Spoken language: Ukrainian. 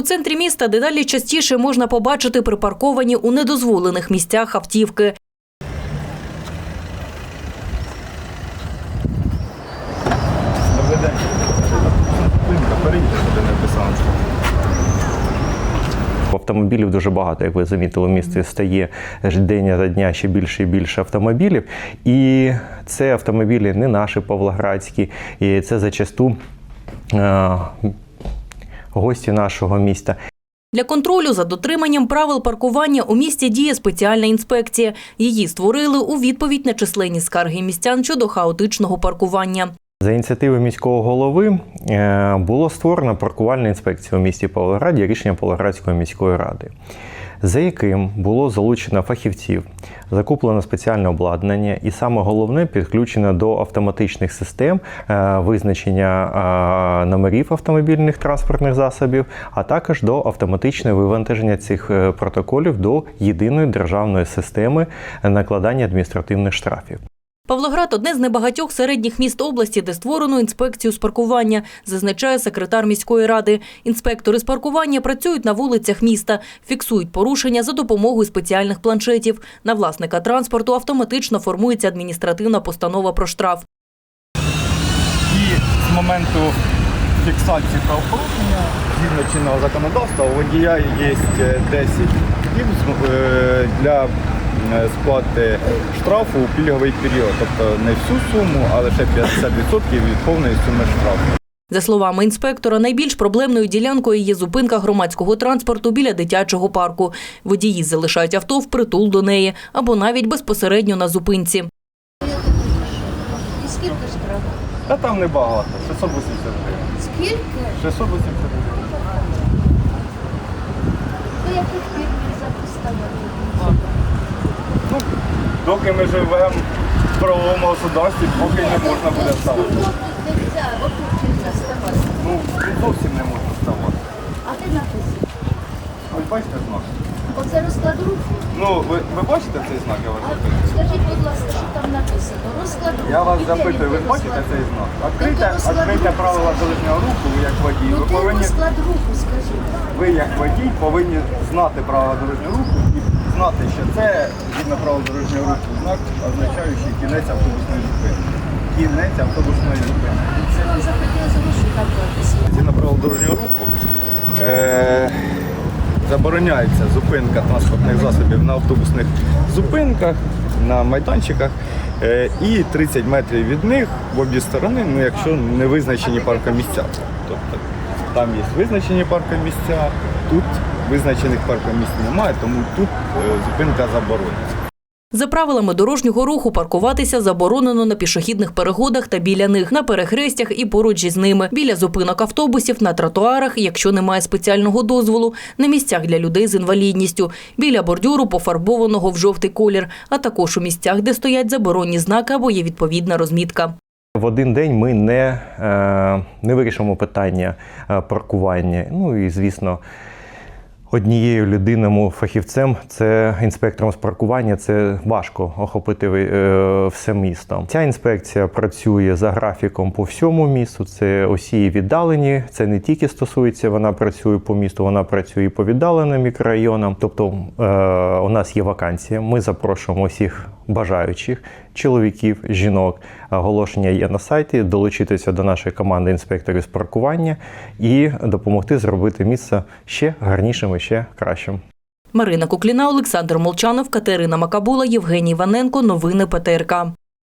У центрі міста дедалі частіше можна побачити припарковані у недозволених місцях автівки. Автомобілів дуже багато, як ви замітили, в місті стає день за дня ще більше і більше автомобілів. І це автомобілі не наші павлоградські, і це зачасту е, гості нашого міста. Для контролю за дотриманням правил паркування у місті діє спеціальна інспекція. Її створили у відповідь на численні скарги містян щодо хаотичного паркування. За ініціативи міського голови е, було створено паркувальна інспекція у місті Павлограді рішення Павлоградської міської ради, за яким було залучено фахівців, закуплено спеціальне обладнання, і саме головне підключено до автоматичних систем е, визначення е, номерів автомобільних транспортних засобів, а також до автоматичного вивантаження цих е, протоколів до єдиної державної системи накладання адміністративних штрафів. Павлоград одне з небагатьох середніх міст області, де створено інспекцію з паркування, зазначає секретар міської ради. Інспектори з паркування працюють на вулицях міста, фіксують порушення за допомогою спеціальних планшетів. На власника транспорту автоматично формується адміністративна постанова про штраф. І з моменту фіксації правопорушення, згідно чинного законодавства, у водія є 10 днів е, для е, сплати штрафу у пільговий період. Тобто не всю суму, а лише 50% від повної суми штрафу. За словами інспектора, найбільш проблемною ділянкою є зупинка громадського транспорту біля дитячого парку. Водії залишають авто впритул до неї або навіть безпосередньо на зупинці. І скільки штраф? Та там небагато, 680 гривень. Скільки? 680 гривень. Ви яких? Ну, доки ми живемо в правовому государстві, поки не можна буде ставати. Ну, зовсім не можна ставати. А де написано? Ось бачите знак? Оце розклад руху. Ну, ви, ви бачите цей знак, я вас запитую? скажіть, будь ласка, що там написано? Розклад руху. Я вас запитую, ви бачите цей знак? Розклад відкрийте руху, правила скажіть? дорожнього руху, ви як водій. Ну, Ви повинні, розклад руху, скажіть? ви як водій повинні знати правила дорожнього руху знати, що це, згідно правил дорожнього руху, знак, означаючий кінець автобусної зупинки. Кінець автобусної зупинки. Це вам захотілося що. Згідно правил дорожнього руху е- забороняється зупинка транспортних засобів на автобусних зупинках, на майданчиках. Е- і 30 метрів від них в обі сторони, ну якщо не визначені паркомісця. Тобто там є визначені паркомісця, тут визначених паркомісць немає, тому тут е, зупинка заборонена. За правилами дорожнього руху паркуватися заборонено на пішохідних переходах та біля них, на перехрестях і поруч із ними, біля зупинок автобусів, на тротуарах, якщо немає спеціального дозволу, на місцях для людей з інвалідністю, біля бордюру, пофарбованого в жовтий колір, а також у місцях, де стоять заборонні знаки або є відповідна розмітка. В один день ми не, е, не вирішимо питання е, паркування. Ну і звісно, однією людиною фахівцем, це інспектором з паркування, це важко охопити е, все місто. Ця інспекція працює за графіком по всьому місту. Це осії віддалені. Це не тільки стосується, вона працює по місту, вона працює і по віддаленим мікрорайонам. Тобто е, у нас є вакансія. Ми запрошуємо всіх бажаючих чоловіків, жінок. Оголошення є на сайті. Долучитися до нашої команди інспекторів з паркування і допомогти зробити місце ще гарнішим ще кращим. Марина Кукліна, Олександр Молчанов, Катерина Макабула, Євгеній Ваненко. Новини ПТРК.